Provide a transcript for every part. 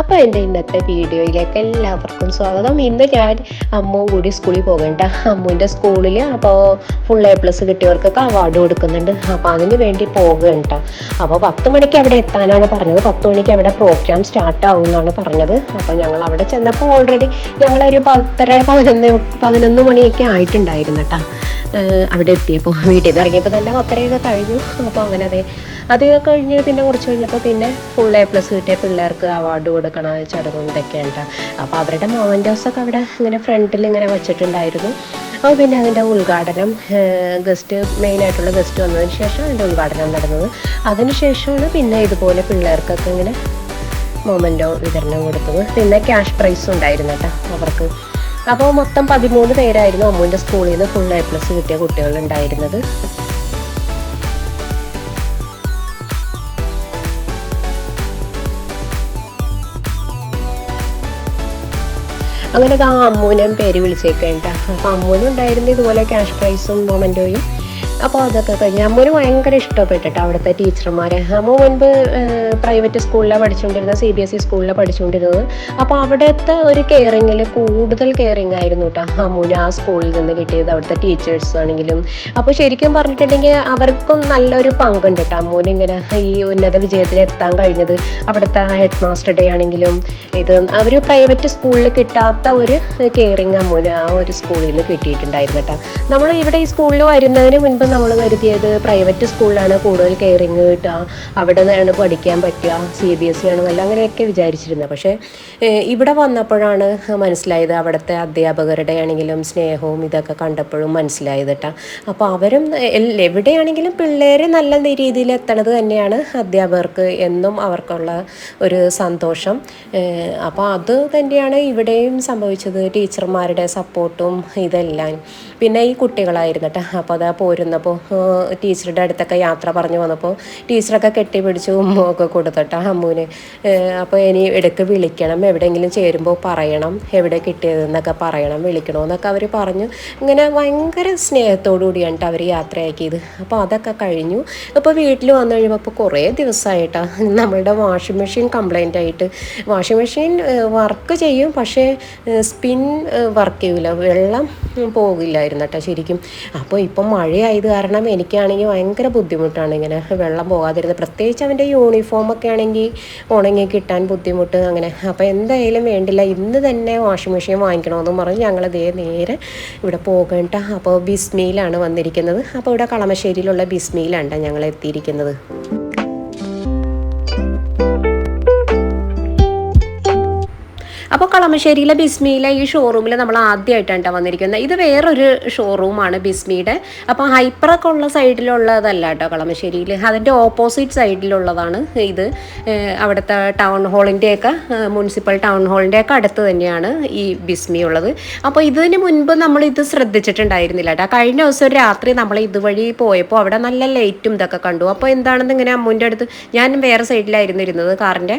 അപ്പോൾ എന്റെ ഇന്നത്തെ വീഡിയോയിലേക്ക് എല്ലാവർക്കും സ്വാഗതം. ഇന്ന് ഞാൻ അമ്മു കൂടി സ്കൂളിൽ പോകണ്ട അമ്മുവിന്റെ സ്കൂളിൽ അപ്പോൾ ഫുൾ എ പ്ലസ് കിട്ടിയവർക്കൊക്കെ അവാർഡ് കൊടുക്കുന്നുണ്ട്. അപ്പോൾ അതിന് വേണ്ടി പോകണ്ട അപ്പോൾ പത്ത് മണിക്ക് അവിടെ എത്താനാണ് പറഞ്ഞത്. പത്ത് മണിക്ക് അവിടെ പ്രോഗ്രാം സ്റ്റാർട്ട് ആവും എന്നാണ് പറഞ്ഞത്. അപ്പോൾ ഞങ്ങൾ അവിടെ ചെന്നപ്പോൾ ഓൾറെഡി ഞങ്ങളൊരു പത്തര പതിനൊന്ന് പതിനൊന്ന് മണിയൊക്കെ ആയിട്ടുണ്ടായിരുന്നു കേട്ടോ അവിടെ എത്തിയപ്പോൾ വീട്ടിൽ നിന്ന് ഇറങ്ങിയപ്പോൾ തന്നെ പത്തരയൊക്കെ കഴിഞ്ഞു. അപ്പോൾ അങ്ങനെ അതെ. അതൊക്കെ കഴിഞ്ഞ് പിന്നെ കുറച്ച് കഴിഞ്ഞപ്പോൾ പിന്നെ ഫുൾ എ പ്ലസ് കിട്ടിയ പിള്ളേർക്ക് അവാർഡ് കൊടുക്കണ ചടങ്ങും ഇതൊക്കെ ഉണ്ട് അപ്പോൾ അവരുടെ മോമന്റോസൊക്കെ അവിടെ ഇങ്ങനെ ഫ്രണ്ടിൽ ഇങ്ങനെ വെച്ചിട്ടുണ്ടായിരുന്നു. അപ്പോൾ പിന്നെ അതിന്റെ ഉദ്ഘാടനം ഗസ്റ്റ് മെയിനായിട്ടുള്ള ഗസ്റ്റ് വന്നതിന് ശേഷം അതിന്റെ ഉദ്ഘാടനം നടന്നത്. അതിന് ശേഷമാണ് പിന്നെ ഇതുപോലെ പിള്ളേർക്കൊക്കെ ഇങ്ങനെ മൊമെന്റോ വിതരണം കൊടുത്തത്. പിന്നെ ക്യാഷ് പ്രൈസ് ഉണ്ടായിരുന്നു കേട്ടോ അവർക്ക്. അപ്പോൾ മൊത്തം പതിമൂന്ന് പേരായിരുന്നു അമ്മുവിന്റെ സ്കൂളിൽ നിന്ന് ഫുൾ എ പ്ലസ് കിട്ടിയ കുട്ടികൾ ഉണ്ടായിരുന്നത്. അങ്ങനെ ആ അമ്മൂനും പേര് വിളിച്ചേക്കേണ്ട അപ്പോൾ അമ്മൂനും ഉണ്ടായിരുന്നു ഇതുപോലെ ക്യാഷ് പ്രൈസും മൊമെന്റോയും അപ്പോൾ അതൊക്കെ കഴിഞ്ഞ് അമ്മൂന് ഭയങ്കര ഇഷ്ടപ്പെട്ടിട്ട് അവിടുത്തെ ടീച്ചർമാരെ. അമ്മ മുൻപ് പ്രൈവറ്റ് സ്കൂളിലാണ് പഠിച്ചുകൊണ്ടിരുന്നത് സി ബി എസ് ഇ സ്കൂളിലാണ് പഠിച്ചുകൊണ്ടിരുന്നത് അപ്പോൾ അവിടുത്തെ ഒരു കെയറിങ്ങിൽ കൂടുതൽ കെയറിങ് ആയിരുന്നു കേട്ടോ അമ്മൂന് ആ സ്കൂളിൽ നിന്ന് കിട്ടിയത് അവിടുത്തെ ടീച്ചേഴ്സ് ആണെങ്കിലും. അപ്പോൾ ശരിക്കും പറഞ്ഞിട്ടുണ്ടെങ്കിൽ അവർക്കും നല്ലൊരു പങ്കുണ്ട് കേട്ടോ അമ്മൂന് ഇങ്ങനെ ഈ ഉന്നത വിജയത്തിൽ എത്താൻ കഴിഞ്ഞത്. അവിടുത്തെ ഹെഡ് മാസ്റ്റർ ഡേ ആണെങ്കിലും ഇത് അവർ പ്രൈവറ്റ് സ്കൂളിൽ കിട്ടാത്ത ഒരു കെയറിങ് അമ്മൂന് ആ ഒരു സ്കൂളിൽ നിന്ന് കിട്ടിയിട്ടുണ്ടായിരുന്നു കേട്ടോ നമ്മൾ ഇവിടെ ഈ സ്കൂളിൽ വരുന്നതിന് മുൻപ് നമ്മൾ കരുതിയത് പ്രൈവറ്റ് സ്കൂളിലാണ് കൂടുതൽ കെയറിങ് കിട്ടുക. അവിടെ നിന്നാണ് പഠിക്കാൻ പറ്റുക. സി ബി എസ് സി ആണ് നല്ല അങ്ങനെയൊക്കെ വിചാരിച്ചിരുന്നത്. പക്ഷേ ഇവിടെ വന്നപ്പോഴാണ് മനസ്സിലായത് അവിടുത്തെ അധ്യാപകരുടെ ആണെങ്കിലും സ്നേഹവും ഇതൊക്കെ കണ്ടപ്പോഴും മനസ്സിലായത് കേട്ടോ. അപ്പോൾ അവരും എവിടെയാണെങ്കിലും പിള്ളേർ നല്ല രീതിയിൽ എത്തണത് തന്നെയാണ് അധ്യാപകർക്ക് എന്നും അവർക്കുള്ള ഒരു സന്തോഷം. അപ്പോൾ അത് തന്നെയാണ് ഇവിടെയും സംഭവിച്ചത്. ടീച്ചർമാരുടെ സപ്പോർട്ടും ഇതെല്ലാം. പിന്നെ ഈ കുട്ടികളായിരുന്നു കേട്ടോ. അപ്പോൾ അതാ പോരുന്നപ്പോൾ ടീച്ചറുടെ അടുത്തൊക്കെ യാത്ര പറഞ്ഞു വന്നപ്പോൾ ടീച്ചറൊക്കെ കെട്ടിപ്പിടിച്ച് ഉമ്മൊക്കെ കൊടുത്തിട്ടാ അമ്മൂന്. അപ്പോൾ ഇനി ഇടയ്ക്ക് വിളിക്കണം എവിടെയെങ്കിലും ചേരുമ്പോൾ പറയണം എവിടെ കിട്ടിയതെന്നൊക്കെ പറയണം വിളിക്കണമെന്നൊക്കെ അവർ പറഞ്ഞു. ഇങ്ങനെ ഭയങ്കര സ്നേഹത്തോടു കൂടിയാണ് അവർ യാത്രയാക്കിയത്. അപ്പോൾ അതൊക്കെ കഴിഞ്ഞു. അപ്പോൾ വീട്ടിൽ വന്നു കഴിയുമ്പോൾ അപ്പോൾ കുറേ ദിവസമായിട്ടാണ് നമ്മളുടെ വാഷിംഗ് മെഷീൻ കംപ്ലൈന്റ് ആയിട്ട്. വാഷിംഗ് മെഷീൻ വർക്ക് ചെയ്യും പക്ഷേ സ്പിൻ വർക്ക് ചെയ്യില്ല വെള്ളം പോകില്ലായിരുന്നു കേട്ടോ ശരിക്കും. അപ്പോൾ ഇപ്പം മഴയായത് കാരണം എനിക്കാണെങ്കിൽ ഭയങ്കര ബുദ്ധിമുട്ടാണ് ഇങ്ങനെ വെള്ളം പോകാതിരുന്നത്. പ്രത്യേകിച്ച് അവന്റെ യൂണിഫോമൊക്കെ ആണെങ്കിൽ ഉണങ്ങി കിട്ടാൻ ബുദ്ധിമുട്ട് അങ്ങനെ. അപ്പോൾ എന്തായാലും വേണ്ടില്ല ഇന്ന് തന്നെ വാഷിംഗ് മെഷീൻ വാങ്ങിക്കണമെന്ന് പറഞ്ഞ് ഞങ്ങൾ ദേ നേരെ ഇവിടെ പോകേണ്ട അപ്പോൾ ബിസ്മിയിലാണ് വന്നിരിക്കുന്നത്. അപ്പോൾ ഇവിടെ കളമശ്ശേരിയിലുള്ള ബിസ്മിയിലാണ് ഞങ്ങൾ എത്തിയിരിക്കുന്നത്. അപ്പോൾ കളമശ്ശേരിയിലെ ബിസ്മിയിലെ ഈ ഷോറൂമിൽ നമ്മൾ ആദ്യമായിട്ടാണ് ട്ടോ വന്നിരിക്കുന്നത്. ഇത് വേറൊരു ഷോറൂമാണ് ബിസ്മിയുടെ. അപ്പോൾ ഹൈപ്പറൊക്കെ ഉള്ള സൈഡിലുള്ളതല്ല കേട്ടോ കളമശ്ശേരിയിൽ അതിന്റെ ഓപ്പോസിറ്റ് സൈഡിലുള്ളതാണ് ഇത്. അവിടുത്തെ ടൗൺ ഹാളിന്റെയൊക്കെ മുനിസിപ്പൽ ടൗൺ ഹാളിന്റെയൊക്കെ അടുത്ത് തന്നെയാണ് ഈ ബിസ്മി ഉള്ളത്. അപ്പോൾ ഇതിന് മുൻപ് നമ്മൾ ഇത് ശ്രദ്ധിച്ചിട്ടുണ്ടായിരുന്നില്ല കേട്ടോ കഴിഞ്ഞ ദിവസം ഒരു രാത്രി നമ്മൾ ഇതുവഴി പോയപ്പോൾ അവിടെ നല്ല ലൈറ്റും ഇതൊക്കെ കണ്ടു. അപ്പോൾ എന്താണെന്ന് ഇങ്ങനെ അമ്മൂന്റെ അടുത്ത് ഞാൻ വേറെ സൈഡിലായിരുന്നു ഇരുന്നത് കാറിന്റെ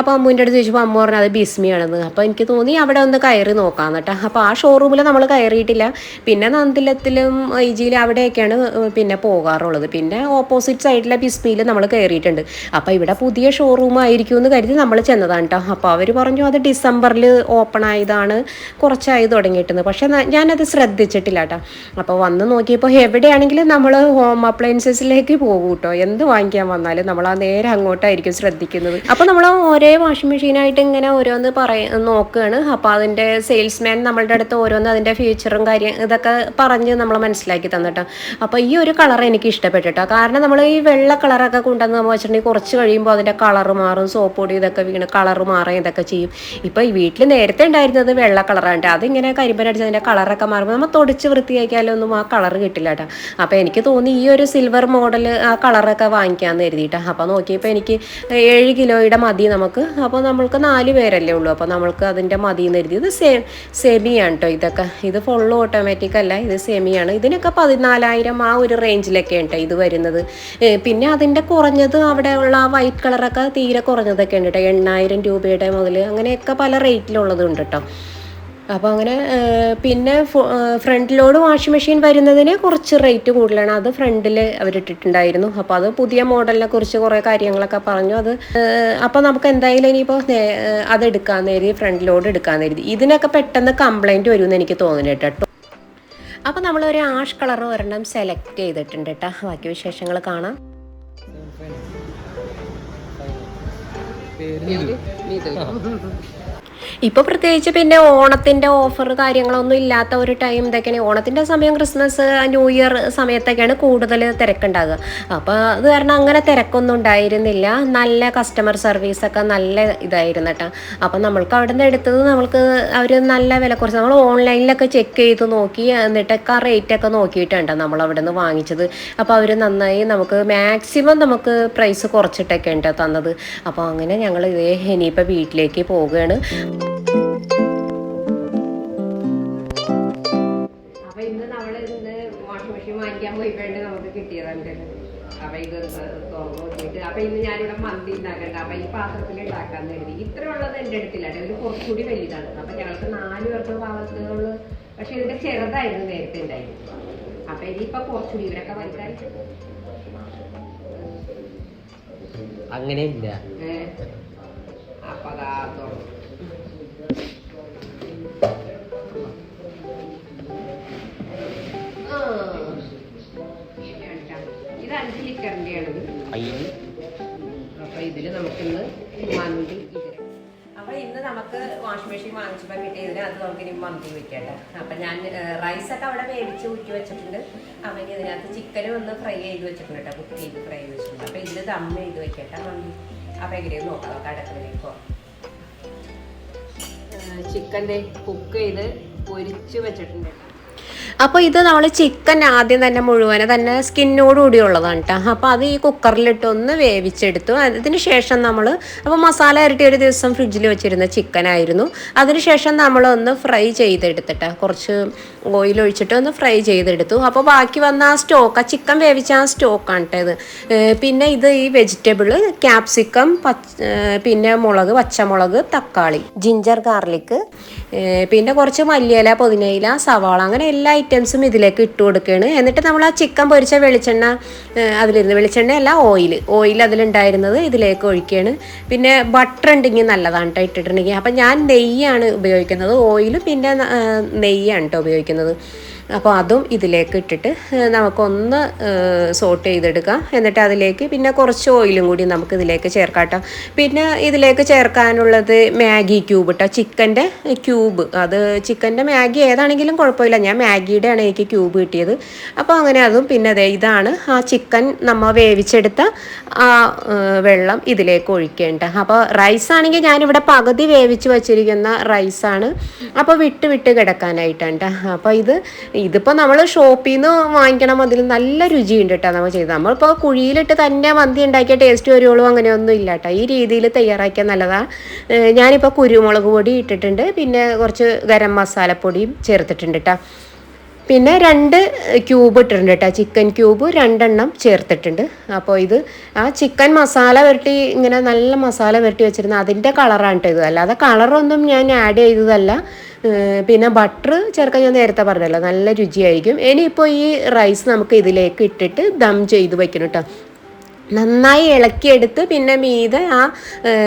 അപ്പോൾ അമ്മൂന്റെ അടുത്ത് ചോദിച്ചപ്പോൾ അമ്മ പറഞ്ഞത് ബിസ്മിയാണെന്ന്. അപ്പോൾ എനിക്ക് തോന്നി അവിടെ ഒന്ന് കയറി നോക്കാം കേട്ടോ. അപ്പോൾ ആ ഷോറൂമിൽ നമ്മൾ കയറിയിട്ടില്ല. പിന്നെ നന്ദിലത്തിലും ഐജിയിലും അവിടെയൊക്കെയാണ് പിന്നെ പോകാറുള്ളത്. പിന്നെ ഓപ്പോസിറ്റ് സൈഡിലെ ബിസ്മിയിൽ നമ്മൾ കയറിയിട്ടുണ്ട്. അപ്പോൾ ഇവിടെ പുതിയ ഷോറൂം ആയിരിക്കും എന്ന് കരുതി നമ്മൾ ചെന്നതാണ് കേട്ടോ. അപ്പോൾ അവർ പറഞ്ഞു അത് ഡിസംബറിൽ ഓപ്പൺ ആയതാണ് കുറച്ചായി തുടങ്ങിയിട്ടെന്ന്. പക്ഷേ ഞാനത് ശ്രദ്ധിച്ചിട്ടില്ല കേട്ടോ. അപ്പോൾ വന്ന് നോക്കിയപ്പോൾ എവിടെയാണെങ്കിലും നമ്മൾ ഹോം അപ്ലയൻസസിലേക്ക് പോകും കേട്ടോ. എന്ത് വാങ്ങിക്കാൻ വന്നാലും നമ്മൾ ആ നേരെ അങ്ങോട്ടായിരിക്കും ശ്രദ്ധിക്കുന്നത്. അപ്പോൾ നമ്മൾ ഒരേ വാഷിംഗ് മെഷീനായിട്ട് ഇങ്ങനെ ഓരോന്ന് പറയ നോക്കുകയാണ് അപ്പോൾ അതിന്റെ സെയിൽസ്മാൻ നമ്മളുടെ അടുത്ത് ഓരോന്ന് അതിന്റെ ഫ്യൂച്ചറും കാര്യം ഇതൊക്കെ പറഞ്ഞ് നമ്മൾ മനസ്സിലാക്കി തന്നിട്ടോ. അപ്പോൾ ഈ ഒരു കളർ എനിക്ക് ഇഷ്ടപ്പെട്ടിട്ടോ. കാരണം നമ്മൾ ഈ വെള്ള കളറൊക്കെ കൊണ്ടുവന്ന് നമ്മൾ വെച്ചിട്ടുണ്ടെങ്കിൽ കുറച്ച് കഴിയുമ്പോൾ അതിന്റെ കളർ മാറും സോപ്പ് പൊടി ഇതൊക്കെ വീണ് കളർ മാറും ഇതൊക്കെ ചെയ്യും. ഇപ്പോൾ ഈ വീട്ടിൽ നേരത്തെ ഉണ്ടായിരുന്നത് വെള്ള കളറാണ് അതിങ്ങനെ കരിമ്പനടിച്ച് അതിന്റെ കളറൊക്കെ മാറുമ്പോൾ നമ്മൾ തുടച്ച് വൃത്തിയാക്കിയാലൊന്നും ആ കളർ കിട്ടില്ല കേട്ടോ അപ്പോൾ എനിക്ക് തോന്നി ഈ ഒരു സിൽവർ മോഡൽ ആ കളറൊക്കെ വാങ്ങിക്കാമെന്ന് കരുതിയിട്ടാണ് അപ്പോൾ നോക്കിയപ്പോൾ എനിക്ക് ഏഴ് കിലോയുടെ മതി നമുക്ക്. അപ്പോൾ നമ്മൾക്ക് നാല് പേരല്ലേ ഉള്ളൂ. അപ്പോൾ നമ്മൾക്ക് അതിന്റെ മതി എന്ന് കരുതി. ഇത് സേ സെമിയാണ് കേട്ടോ ഇതൊക്കെ. ഇത് ഫുൾ ഓട്ടോമാറ്റിക് അല്ല ഇത് സെമിയാണ് ഇതിനൊക്കെ പതിനാലായിരം ആ ഒരു റേഞ്ചിലൊക്കെ ഉണ്ട് ഇത് വരുന്നത്. പിന്നെ അതിന്റെ കുറഞ്ഞത് അവിടെ ഉള്ള വൈറ്റ് കളറൊക്കെ തീരെ കുറഞ്ഞതൊക്കെ ഉണ്ട് കേട്ടോ എണ്ണായിരം രൂപയുടെ മുതൽ അങ്ങനെയൊക്കെ പല റേറ്റിലുള്ളതുണ്ട് കേട്ടോ അപ്പോൾ അങ്ങനെ പിന്നെ ഫ്രണ്ട് ലോഡ് വാഷിംഗ് മെഷീൻ വരുന്നതിന് കുറച്ച് റേറ്റ് കൂടുതലാണ്. അത് ഫ്രണ്ടിൽ അവർ അവരിട്ടിട്ടുണ്ടായിരുന്നു. അപ്പോൾ അത് പുതിയ മോഡലിനെ കുറിച്ച് കുറേ കാര്യങ്ങളൊക്കെ പറഞ്ഞു. അത് അപ്പോൾ നമുക്ക് എന്തായാലും ഇനിയിപ്പോൾ അത് എടുക്കാൻ നേരി ഫ്രണ്ട് ലോഡ് എടുക്കാൻ നേരി ഇതിനൊക്കെ പെട്ടെന്ന് കംപ്ലൈന്റ് വരുമെന്ന് എനിക്ക് തോന്നുന്നു കേട്ടോ. അപ്പോൾ നമ്മളൊരു ആഷ് കളർ ഒരെണ്ണം സെലക്ട് ചെയ്തിട്ടുണ്ട് കേട്ടോ. ബാക്കി വിശേഷങ്ങൾ കാണാം. ഇപ്പൊ പ്രത്യേകിച്ച് പിന്നെ ഓണത്തിന്റെ ഓഫർ കാര്യങ്ങളൊന്നും ഇല്ലാത്ത ഒരു ടൈം ഇതൊക്കെയാണ്. ഓണത്തിന്റെ സമയം ക്രിസ്മസ് ന്യൂ ഇയർ സമയത്തൊക്കെയാണ് കൂടുതൽ തിരക്കുണ്ടാകുക അപ്പോൾ അത് കാരണം അങ്ങനെ തിരക്കൊന്നും ഉണ്ടായിരുന്നില്ല. നല്ല കസ്റ്റമർ സർവീസ് ഒക്കെ നല്ല ഇതായിരുന്നു കേട്ടോ. അപ്പൊ നമ്മൾക്ക് അവിടെ നിന്ന് എടുത്തത് നമ്മൾക്ക് അവർ നല്ല വില കുറച്ച് നമ്മൾ ഓൺലൈനിലൊക്കെ ചെക്ക് ചെയ്ത് നോക്കി എന്നിട്ടൊക്കെ ആ റേറ്റൊക്കെ നോക്കിയിട്ടുണ്ട് നമ്മൾ അവിടെ നിന്ന് വാങ്ങിച്ചത്. അപ്പോൾ അവർ നന്നായി നമുക്ക് മാക്സിമം നമുക്ക് പ്രൈസ് കുറച്ചിട്ടൊക്കെ ഉണ്ട് തന്നത്. അപ്പോൾ അങ്ങനെ ഞങ്ങൾ ഇതേ ഇനിയിപ്പോൾ വീട്ടിലേക്ക് പോവുകയാണ്. ഉണ്ടാക്കണ്ട അപ്പൊ ഈ പാത്രത്തിൽ ഉണ്ടാക്കാന്ന് കരുതി. ഇത്ര ഉള്ളത് എന്റെ അടുത്തില്ല. ഇത് കുറച്ചുകൂടി വലുതാണ്. അപ്പൊ ഞങ്ങൾക്ക് നാല് പേർക്ക് പാകത്തിനുള്ളു പക്ഷെ ഇതിന്റെ ചെറുതായിരുന്നു നേരത്തെ ഉണ്ടായിരുന്നു അപ്പൊ ഇനിയിപ്പൊ കുറച്ചുകൂടി ഇവരൊക്കെ വലുതായിട്ട്. അങ്ങനെയില്ല അപ്പൊ അതാ ഇത് അഞ്ച് ലിറ്ററിന്റെയാണിത് ഇന്ന് നമുക്കിന്ന് മന്തി അപ്പൊ ഇന്ന് നമുക്ക് വാഷിംഗ് മെഷീൻ വാങ്ങിച്ചപ്പോ കിട്ടിയതിന് അത് നമുക്ക് ഇനി മന്തി വെക്കട്ടെ. അപ്പൊ ഞാൻ റൈസ് ഒക്കെ അവിടെ വേവിച്ച് ഊറ്റി വെച്ചിട്ടുണ്ട്. അപ്പൊ ഇനി ഇതിനകത്ത് ചിക്കനും ഒന്ന് ഫ്രൈ ചെയ്ത് വെച്ചിട്ടുണ്ട് കേട്ടോ. കുക്ക് ചെയ്ത് ഫ്രൈ ചെയ്ത് വെച്ചിട്ടുണ്ട്. അപ്പൊ ഇതിൽ ദമ്മ ചെയ്ത് വെക്കട്ടെ മന്തി. അപ്പൊ എങ്ങനെയും നോക്കാം. നമുക്ക് അടുക്കളയിലേക്ക് പോവാം. ചിക്കൻ കുക്ക് ചെയ്ത് പൊരിച്ച് വെച്ചിട്ടുണ്ട് അപ്പോൾ ഇത് നമ്മൾ ചിക്കൻ ആദ്യം തന്നെ മുഴുവനെ തന്നെ സ്കിന്നോട് കൂടി ഉള്ളതാണ് കേട്ടോ അപ്പോൾ അത് ഈ കുക്കറിലിട്ട് ഒന്ന് വേവിച്ചെടുത്തു. അതിന് ശേഷം നമ്മൾ അപ്പോൾ മസാല ഇരട്ടി ഒരു ദിവസം ഫ്രിഡ്ജിൽ വെച്ചിരുന്ന ചിക്കൻ ആയിരുന്നു. അതിന് ശേഷം നമ്മളൊന്ന് ഫ്രൈ ചെയ്തെടുത്തിട്ട് കുറച്ച് ഓയിൽ ഒഴിച്ചിട്ട് ഒന്ന് ഫ്രൈ ചെയ്തെടുത്തു. അപ്പോൾ ബാക്കി വന്ന ആ സ്റ്റോക്ക് ആ ചിക്കൻ വേവിച്ച ആ സ്റ്റോക്കാണ് കേട്ടോ ഇത്. പിന്നെ ഇത് ഈ വെജിറ്റബിൾ ക്യാപ്സിക്കം പിന്നെ മുളക് പച്ചമുളക് തക്കാളി ജിഞ്ചർ ഗാർലിക് പിന്നെ കുറച്ച് മല്ലിയില പുതിനയില സവാള അങ്ങനെ എല്ലാ ഐറ്റംസും ഇതിലേക്ക് ഇട്ട് കൊടുക്കുകയാണ്. എന്നിട്ട് നമ്മൾ ആ ചിക്കൻ പൊരിച്ച വെളിച്ചെണ്ണ അതിലിരുന്ന് വെളിച്ചെണ്ണ അല്ല ഓയിൽ ഓയിൽ അതിലുണ്ടായിരുന്നത് ഇതിലേക്ക് ഒഴിക്കുകയാണ്. പിന്നെ ബട്ടർ ഉണ്ടെങ്കിൽ നല്ലതാണ് കേട്ടോ ഇട്ടിട്ടുണ്ടെങ്കിൽ. അപ്പം ഞാൻ നെയ്യാണ് ഉപയോഗിക്കുന്നത്. ഓയിലും പിന്നെ നെയ്യാണ് കേട്ടോ ഉപയോഗിക്കുന്നത്. അപ്പോൾ അതും ഇതിലേക്ക് ഇട്ടിട്ട് നമുക്കൊന്ന് സോട്ട് ചെയ്തെടുക്കാം. എന്നിട്ട് അതിലേക്ക് പിന്നെ കുറച്ച് ഓയിലും കൂടി നമുക്ക് ഇതിലേക്ക് ചേർക്കാട്ടോ. പിന്നെ ഇതിലേക്ക് ചേർക്കാനുള്ളത് മാഗി ക്യൂബ് കേട്ടോ ചിക്കന്റെ ക്യൂബ് അത് ചിക്കന്റെ മാഗി ഏതാണെങ്കിലും കുഴപ്പമില്ല. ഞാൻ മാഗിയുടെ ആണ് എനിക്ക് ക്യൂബ് കിട്ടിയത്. അപ്പോൾ അങ്ങനെ അതും പിന്നെ അതെ ഇതാണ് ആ ചിക്കൻ നമ്മൾ വേവിച്ചെടുത്ത ആ വെള്ളം ഇതിലേക്ക് ഒഴിക്കേണ്ട. അപ്പോൾ റൈസ് ആണെങ്കിൽ ഞാനിവിടെ പകുതി വേവിച്ച് വച്ചിരിക്കുന്ന റൈസാണ് അപ്പോൾ വിട്ട് വിട്ട് കിടക്കാനായിട്ടാണ് അപ്പോൾ ഇത് ഇതിപ്പോൾ നമ്മൾ ഷോപ്പിൽ നിന്ന് വാങ്ങിക്കണം അതിൽ നല്ല രുചിയുണ്ട് കേട്ടോ നമ്മൾ ചെയ്ത്. നമ്മളിപ്പോൾ കുഴിയിലിട്ട് തന്നെ മന്തി ഉണ്ടാക്കിയ ടേസ്റ്റ് വരുള്ളൂ അങ്ങനെയൊന്നും ഇല്ല കേട്ടോ ഈ രീതിയിൽ തയ്യാറാക്കിയാൽ നല്ലതാണ് ഞാനിപ്പോൾ കുരുമുളക് പൊടി ഇട്ടിട്ടുണ്ട്. പിന്നെ കുറച്ച് ഗരം മസാലപ്പൊടിയും ചേർത്തിട്ടുണ്ട് കേട്ടോ പിന്നെ രണ്ട് ക്യൂബ് ഇട്ടിട്ടുണ്ട് കേട്ടോ ചിക്കൻ ക്യൂബ് രണ്ടെണ്ണം ചേർത്തിട്ടുണ്ട്. അപ്പോൾ ഇത് ആ ചിക്കൻ മസാല വരട്ടി ഇങ്ങനെ നല്ല മസാല വരട്ടി വെച്ചിരുന്ന അതിന്റെ കളറാണ് കേട്ടോ ഇത്. അല്ലാതെ കളറൊന്നും ഞാൻ ആഡ് ചെയ്തതല്ല. പിന്നെ ബട്ടർ ചേർക്കാൻ ഞാൻ നേരത്തെ പറഞ്ഞല്ലോ. നല്ല രുചിയായിരിക്കും. ഇനിയിപ്പോൾ ഈ റൈസ് നമുക്ക് ഇതിലേക്ക് ഇട്ടിട്ട് ദം ചെയ്ത് വയ്ക്കണം കേട്ടോ നന്നായി ഇളക്കിയെടുത്ത് പിന്നെ മീതെ ആ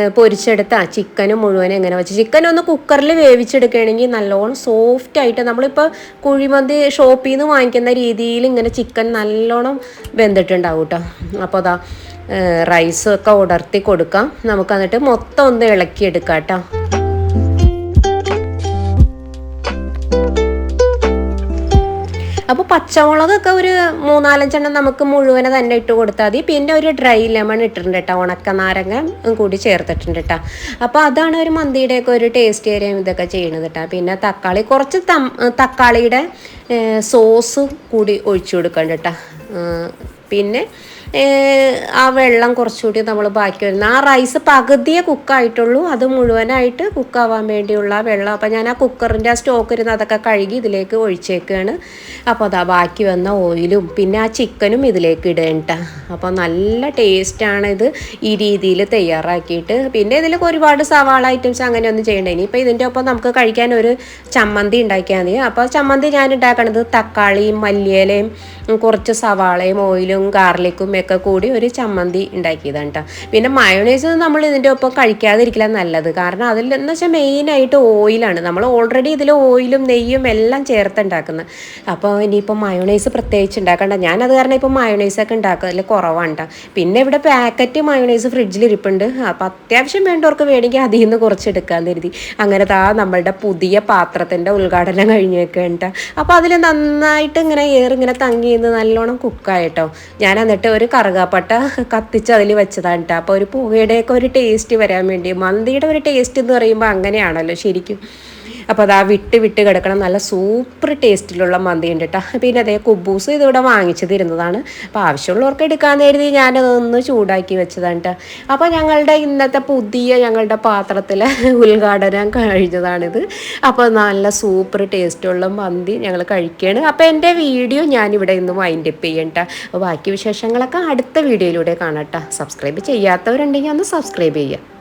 പൊരിച്ചെടുത്ത ആ ചിക്കന് മുഴുവനും എങ്ങനെ വെച്ച്. ചിക്കൻ ഒന്ന് കുക്കറിൽ വേവിച്ചെടുക്കുകയാണെങ്കിൽ നല്ലോണം സോഫ്റ്റ് ആയിട്ട് നമ്മളിപ്പോൾ കുഴിമന്തി ഷോപ്പിൽ നിന്ന് വാങ്ങിക്കുന്ന രീതിയിൽ ഇങ്ങനെ ചിക്കൻ നല്ലോണം വെന്തിട്ടുണ്ടാവും കേട്ടോ അപ്പോൾ അതാ റൈസൊക്കെ ഉടർത്തി കൊടുക്കാം. നമുക്ക് എന്നിട്ട് മൊത്തം ഒന്ന് ഇളക്കിയെടുക്കാം കേട്ടോ പച്ചമുളകൊക്കെ ഒരു മൂന്നാലഞ്ചെണ്ണം നമുക്ക് മുഴുവനെ തന്നെ ഇട്ട് കൊടുത്താൽ മതി. പിന്നെ ഒരു ഡ്രൈ ലെമൺ ഇട്ടിട്ടുണ്ട് കേട്ടോ ഉണക്ക നാരങ്ങ കൂടി ചേർത്തിട്ടുണ്ട് കേട്ടോ അപ്പോൾ അതാണ് ഒരു മന്തിയുടെയൊക്കെ ഒരു ടേസ്റ്റ് ഏരിയ ഇതൊക്കെ ചെയ്യണത് കേട്ടോ പിന്നെ തക്കാളി കുറച്ച് തക്കാളിയുടെ സോസ് കൂടി ഒഴിച്ചു കൊടുക്കണ്ട കേട്ടോ പിന്നെ ആ വെള്ളം കുറച്ചുകൂടി നമ്മൾ ബാക്കി വരുന്നത് ആ റൈസ് പകുതിയെ കുക്കായിട്ടുള്ളൂ അത് മുഴുവനായിട്ട് കുക്കാവാൻ വേണ്ടിയുള്ള വെള്ളം. അപ്പോൾ ഞാൻ ആ കുക്കറിന്റെ ആ സ്റ്റോക്ക് ഇരുന്ന് അതൊക്കെ കഴുകി ഇതിലേക്ക് ഒഴിച്ചേക്കുകയാണ് അപ്പോൾ അതാ ബാക്കി വന്ന ഓയിലും പിന്നെ ആ ചിക്കനും ഇതിലേക്ക് ഇടേണ്ട. അപ്പോൾ നല്ല ടേസ്റ്റാണ് ഇത് ഈ രീതിയിൽ തയ്യാറാക്കിയിട്ട്. പിന്നെ ഇതിൽ ഒരുപാട് സവാള ഐറ്റംസ് അങ്ങനെയൊന്നും ഇനി ഇനിയിപ്പോൾ ഇതിന്റെ ഒപ്പം നമുക്ക് കഴിക്കാൻ ഒരു ചമ്മന്തി ഉണ്ടാക്കിയാൽ മതി. അപ്പോൾ ചമ്മന്തി ഞാൻ ഉണ്ടാക്കണത് തക്കാളിയും മല്ലിയിലയും കുറച്ച് സവാളയും ഓയിലും ഗാർലിക്കും ഒക്കെ കൂടി ഒരു ചമ്മന്തി ഉണ്ടാക്കിയതാണ് കേട്ടോ പിന്നെ മയോണൈസ് നമ്മൾ ഇതിന്റെ ഒപ്പം കഴിക്കാതിരിക്കില്ല നല്ലത്. കാരണം അതിൽ എന്ന് വെച്ചാൽ മെയിനായിട്ട് ഓയിലാണ് നമ്മൾ ഓൾറെഡി ഇതിൽ ഓയിലും നെയ്യും എല്ലാം ചേർത്ത് ഉണ്ടാക്കുന്നത്. അപ്പോൾ ഇനിയിപ്പോൾ മയോണൈസ് പ്രത്യേകിച്ച് ഉണ്ടാക്കണ്ട. ഞാനത് കാരണം ഇപ്പോൾ മയോണൈസൊക്കെ അതിൽ കുറവാണ് കേട്ടോ പിന്നെ ഇവിടെ പാക്കറ്റ് മയോണൈസ് ഫ്രിഡ്ജിൽ ഇരിപ്പുണ്ട്. അപ്പോൾ അത്യാവശ്യം വേണ്ടവർക്ക് വേണമെങ്കിൽ അതിൽ നിന്ന് കുറച്ച് എടുക്കാൻ കരുതി. അങ്ങനെ താ നമ്മളുടെ പുതിയ പാത്രത്തിന്റെ ഉദ്ഘാടനം കഴിഞ്ഞേക്കേണ്ട അപ്പോൾ അതിൽ നന്നായിട്ട് ഇങ്ങനെ ഏറിങ്ങനെ തങ്ങി നിന്ന് നല്ലോണം കുക്കായിട്ടോ ഞാൻ എന്നിട്ട് ഒരു കറുകാപ്പട്ട കത്തിച്ച് അതിൽ വെച്ചതാണ് കേട്ടോ അപ്പോൾ ഒരു പുകയുടെയൊക്കെ ഒരു ടേസ്റ്റ് വരാൻ വേണ്ടി. മന്തിയുടെ ഒരു ടേസ്റ്റ് എന്ന് പറയുമ്പോൾ അങ്ങനെയാണല്ലോ ശരിക്കും. അപ്പോൾ ആ വിട്ട് വിട്ട് കിടക്കണം. നല്ല സൂപ്പർ ടേസ്റ്റിലുള്ള മന്തി ഉണ്ട് കേട്ടോ പിന്നെ അതേ കുബൂസ് ഇതിവിടെ വാങ്ങിച്ചു തരുന്നതാണ് അപ്പോൾ ആവശ്യമുള്ളവർക്ക് എടുക്കാമെന്ന് കരുതി ഞാനതൊന്ന് ചൂടാക്കി വെച്ചതാണ് കേട്ടോ അപ്പോൾ ഞങ്ങളുടെ ഇന്നത്തെ പുതിയ ഞങ്ങളുടെ പാത്രത്തിൽ ഉദ്ഘാടനം കഴിഞ്ഞതാണിത്. അപ്പോൾ നല്ല സൂപ്പർ ടേസ്റ്റുള്ള മന്തി ഞങ്ങൾ കഴിക്കുകയാണ്. അപ്പോൾ എന്റെ വീഡിയോ ഞാനിവിടെ ഇന്ന് വൈൻഡപ്പ് ചെയ്യണ്ട അപ്പോൾ ബാക്കി വിശേഷങ്ങളൊക്കെ അടുത്ത വീഡിയോയിലൂടെ കാണാം സബ്സ്ക്രൈബ് ചെയ്യാത്തവരുണ്ടെങ്കിൽ ഒന്ന് സബ്സ്ക്രൈബ് ചെയ്യുക.